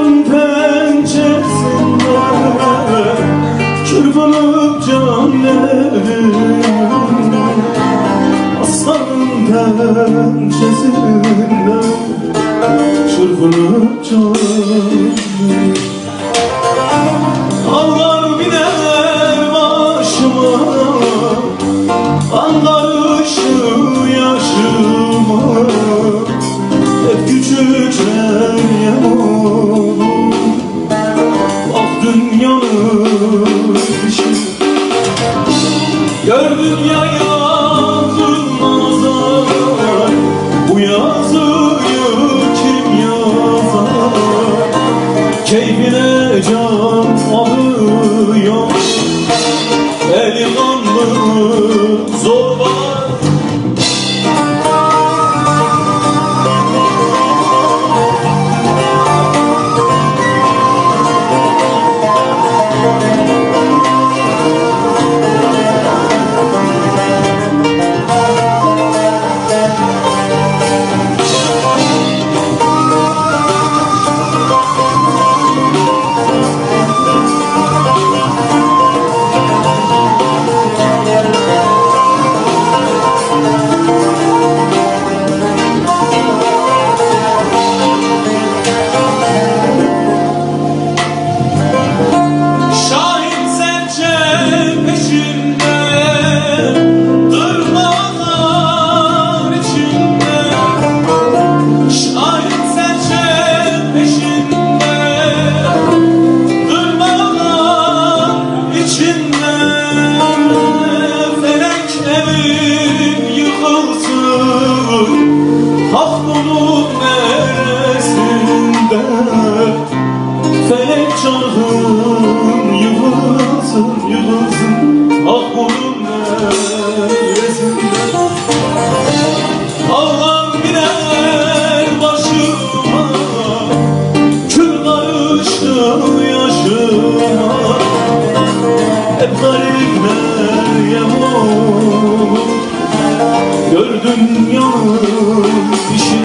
Akşam pençesinde Çırpınıp canlerim Aslanın pençesinde Çırpınıp canlerim Ağlar biner başıma Anlar ışığı yaşıma. Hep küçük yazıyı kim yazar? Keyfine can yıkılsın Ah bunun neresinde Ağlam biner başıma Kül karıştı yaşıma. Hep garipler yaman Gördüm yanı